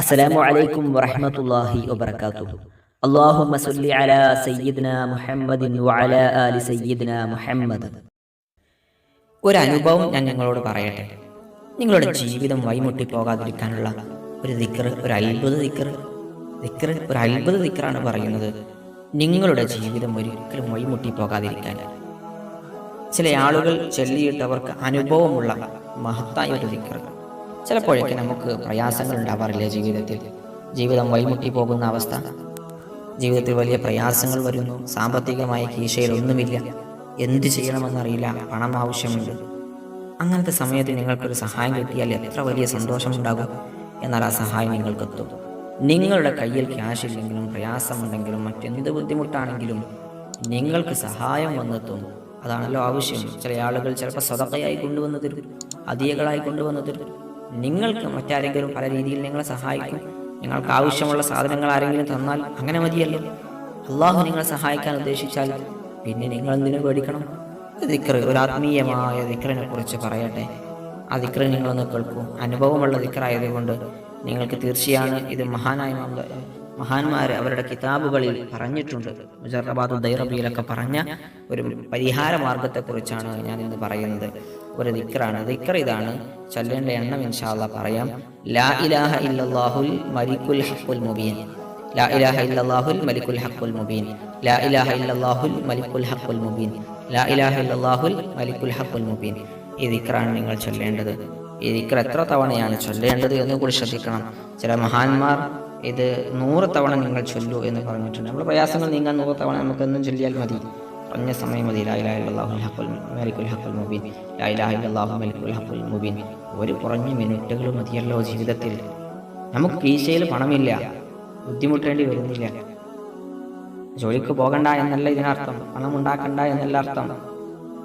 അസ്സലാമു അലൈക്കും വറഹ്മത്തുള്ളാഹി വബറകാതുഹു. അല്ലാഹുമ്മ സല്ലി അലാ സയ്യിദ്ന മുഹമ്മദിൻ വഅലാ ആലി സയ്യിദ്ന മുഹമ്മദ്. ഒരു അനുഭവം ഞാൻ നിങ്ങളോട് പറയട്ടെ. നിങ്ങളുടെ ജീവിതം വൈമുട്ടി പോകാതിരിക്കാനുള്ള ഒരു ദിക്കർ ഒരു അത്ഭുത ദിക്കർ ദിക്കർ ഒരു അത്ഭുത ദിക്കറാണ് പറയുന്നത്. നിങ്ങളുടെ ജീവിതം ഒരിക്കലും വൈമുട്ടി പോകാതിരിക്കാൻ ചില ആളുകൾ ചൊല്ലിയിട്ടവർക്ക് അനുഭവമുള്ള മഹത്തായ ഒരു ദിക്കറുകൾ ചിലപ്പോഴൊക്കെ നമുക്ക് പ്രയാസങ്ങൾ ഉണ്ടാവാറില്ലേ ജീവിതത്തിൽ? ജീവിതം വഴിമുട്ടി പോകുന്ന അവസ്ഥ. ജീവിതത്തിൽ വലിയ പ്രയാസങ്ങൾ വരുന്നു സാമ്പത്തികമായ കീശയിൽ ഒന്നുമില്ല. എന്ത് ചെയ്യണമെന്നറിയില്ല. പണം ആവശ്യമുണ്ട്. അങ്ങനത്തെ സമയത്ത് നിങ്ങൾക്കൊരു സഹായം കിട്ടിയാൽ എത്ര വലിയ സന്തോഷമുണ്ടാകും എന്നാൽ ആ സഹായം നിങ്ങൾക്കെത്തും. നിങ്ങളുടെ കയ്യിൽ ക്യാഷ് ഇല്ലെങ്കിലും പ്രയാസമുണ്ടെങ്കിലും മറ്റെന്ത് ബുദ്ധിമുട്ടാണെങ്കിലും നിങ്ങൾക്ക് സഹായം വന്നെത്തും. അതാണല്ലോ ആവശ്യം. ചില ആളുകൾ ചിലപ്പോൾ സ്വതക്കയായി കൊണ്ടുവന്ന് തരും. കൊണ്ടുവന്നതിരും കൊണ്ടുവന്ന് തരും. നിങ്ങൾക്ക് മറ്റാരെങ്കിലും പല രീതിയിൽ നിങ്ങളെ സഹായിക്കും. നിങ്ങൾക്ക് ആവശ്യമുള്ള സാധനങ്ങൾ ആരെങ്കിലും തന്നാൽ അങ്ങനെ മതിയല്ലോ. അള്ളാഹു നിങ്ങളെ സഹായിക്കാൻ ഉദ്ദേശിച്ചാൽ പിന്നെ നിങ്ങൾ എന്തിനു പേടിക്കണം? ദിക്ർ ഒരു ആത്മീയമായ ദിക്റിനെ കുറിച്ച് പറയട്ടെ. ആ ദിക്ർ നിങ്ങളൊന്ന് കേൾക്കൂ. അനുഭവമുള്ള ദിക്റായതുകൊണ്ട് നിങ്ങൾക്ക് തീർച്ചയാണ് ഇത് മഹാനായ മഹാന്മാർ അവരുടെ കിതാബുകളിൽ പറഞ്ഞിട്ടുണ്ട്. മുജറബാദു ദൈറബിയിലൊക്കെ പറഞ്ഞ ഒരു പരിഹാര മാർഗത്തെക്കുറിച്ചാണ് ഞാൻ ഇന്ന് പറയുന്നത്. ഒരു ദിക്റാണ്. ദിക്ർ ഇതാണ്. ചൊല്ലേണ്ട എണ്ണം ഇൻഷാല്ല പറയാം. ലാ ഇലാഹ ഇല്ലാഹുൽ മലിക്കുൽ ഹക്കുൽ മുബീൻ. ലാ ഇലാഹ ഇല്ലാഹുൽ മലിക്കുൽ ഹക്കുൽ മുബീൻ. ലാ ഇലാഹ ഇല്ലാഹുൽ മലിക്കുൽ ഹക്കുൽ മുബീൻ. ലാ ഇലാഹ ഇല്ലാഹുൽ മലിക്കുൽ ഹക്കുൽ മുബീൻ. ഈ ദിക്റാണ് നിങ്ങൾ ചൊല്ലേണ്ടത്. ഈ ദിക്ർ എത്ര തവണയാണ് ചൊല്ലേണ്ടത് എന്ന് കൂടി ശ്രദ്ധിക്കണം. ചില മഹാന്മാർ ഇത് നൂറ് തവണ നിങ്ങൾ ചൊല്ലു എന്ന് പറഞ്ഞിട്ടുണ്ട്. നമ്മൾ പ്രയാസങ്ങൾ നീങ്ങാൻ നൂറ് തവണ നമുക്കൊന്നും ചൊല്ലിയാൽ മതി. കുറഞ്ഞ സമയം മതി. ലാ ഇലാഹ ഇല്ലല്ലാഹുൽ ഹഖുൽ മുബീൻ. ലാ ഇലാഹ ഇല്ലല്ലാഹു മലിക്കുൽ ഹഖുൽ മുബീൻ. ഒരു കുറഞ്ഞ മിനിറ്റുകൾ മതിയല്ലോ ജീവിതത്തിൽ. നമുക്ക് കീശയിൽ പണമില്ല. ബുദ്ധിമുട്ടേണ്ടി വരുന്നില്ല. ജോലിക്ക് പോകണ്ട എന്നല്ല ഇതിനർത്ഥം. പണം ഉണ്ടാക്കണ്ട എന്നല്ല അർത്ഥം.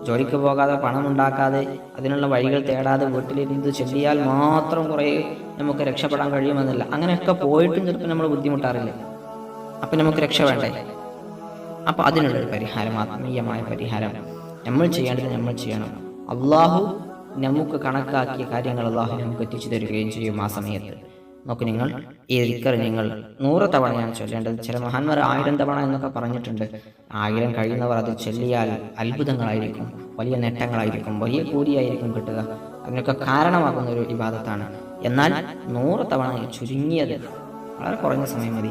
ജോലിക്ക് പോകാതെ പണം ഉണ്ടാക്കാതെ അതിനുള്ള വഴികൾ തേടാതെ വീട്ടിലിരുന്ന് ചൊല്ലിയാൽ മാത്രം കുറേ നമുക്ക് രക്ഷപ്പെടാൻ കഴിയുമെന്നല്ല. അങ്ങനെയൊക്കെ പോയിട്ടും ചിലപ്പോൾ നമ്മൾ ബുദ്ധിമുട്ടാറില്ലേ. അപ്പം നമുക്ക് രക്ഷ വേണ്ടേ? അപ്പം അതിനുള്ളൊരു പരിഹാരം ആത്മീയമായ പരിഹാരം നമ്മൾ ചെയ്യേണ്ടത് നമ്മൾ ചെയ്യണം. അള്ളാഹു നമുക്ക് കണക്കാക്കിയ കാര്യങ്ങൾ അള്ളാഹു നമുക്ക് എത്തിച്ചു തരികയും ചെയ്യും ആ സമയത്ത്. നോക്ക് നിങ്ങൾ ഈ ദിക്കർ നിങ്ങൾ നൂറ് തവണയാണ് ചൊല്ലേണ്ടത് ചില മഹാന്മാർ ആയിരം തവണ എന്നൊക്കെ പറഞ്ഞിട്ടുണ്ട്. ആയിരം കഴിയുന്നവർ അത് ചൊല്ലിയാൽ അത്ഭുതങ്ങളായിരിക്കും വലിയ നേട്ടങ്ങളായിരിക്കും വലിയ കൂടിയായിരിക്കും കിട്ടുക. അതിനൊക്കെ കാരണമാകുന്ന ഒരു വിവാദത്താണ് എന്നാൽ നൂറ് തവണ ചുരുങ്ങിയത് വളരെ കുറഞ്ഞ സമയം മതി.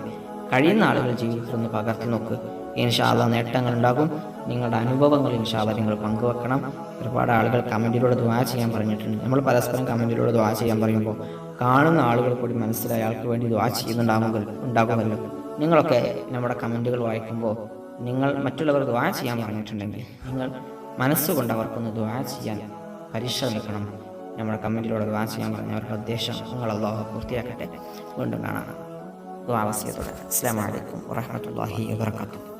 കഴിയുന്ന ആളുകൾ ജീവിതത്തിൽ ഒന്ന് പകർത്തി നോക്ക്. ഇൻഷാല്ല നേട്ടങ്ങൾ ഉണ്ടാകും. നിങ്ങളുടെ അനുഭവങ്ങൾ ഇൻഷാല്ല നിങ്ങൾ പങ്കുവെക്കണം. ഒരുപാട് ആളുകൾ കമന്റിലൂടെ ദ്വാ ചെയ്യാൻ പറഞ്ഞിട്ടുണ്ട്. നമ്മൾ പരസ്പരം കമന്റിലൂടെ ദ്വാ ചെയ്യാൻ പറയുമ്പോൾ കാണുന്ന ആളുകൾ കൂടി മനസ്സിലായി അയാൾക്ക് വേണ്ടി ദ്വാ ചെയ്യുന്നുണ്ടാകുമ്പോൾ ഉണ്ടാകുമല്ലോ. നിങ്ങളൊക്കെ നമ്മുടെ കമന്റുകൾ വായിക്കുമ്പോൾ നിങ്ങൾ മറ്റുള്ളവർ ദ്വാ ചെയ്യാൻ പറഞ്ഞിട്ടുണ്ടെങ്കിൽ നിങ്ങൾ മനസ്സുകൊണ്ട് അവർക്കൊന്ന് ദ്വാ ചെയ്യാൻ പരിശ്രമിക്കണം. നമ്മുടെ കമന്റിലൂടെ ദുവാ ചെയ്യാൻ പറഞ്ഞ അവരുടെ ഉദ്ദേശം നിങ്ങൾ പൂർത്തിയാക്കട്ടെ. വീണ്ടും കാണാം. ദ്വാവസ്യത്തോടെ അസ്സാം വലൈക്കും വറഹമത്തല്ലാഹി വാത്തു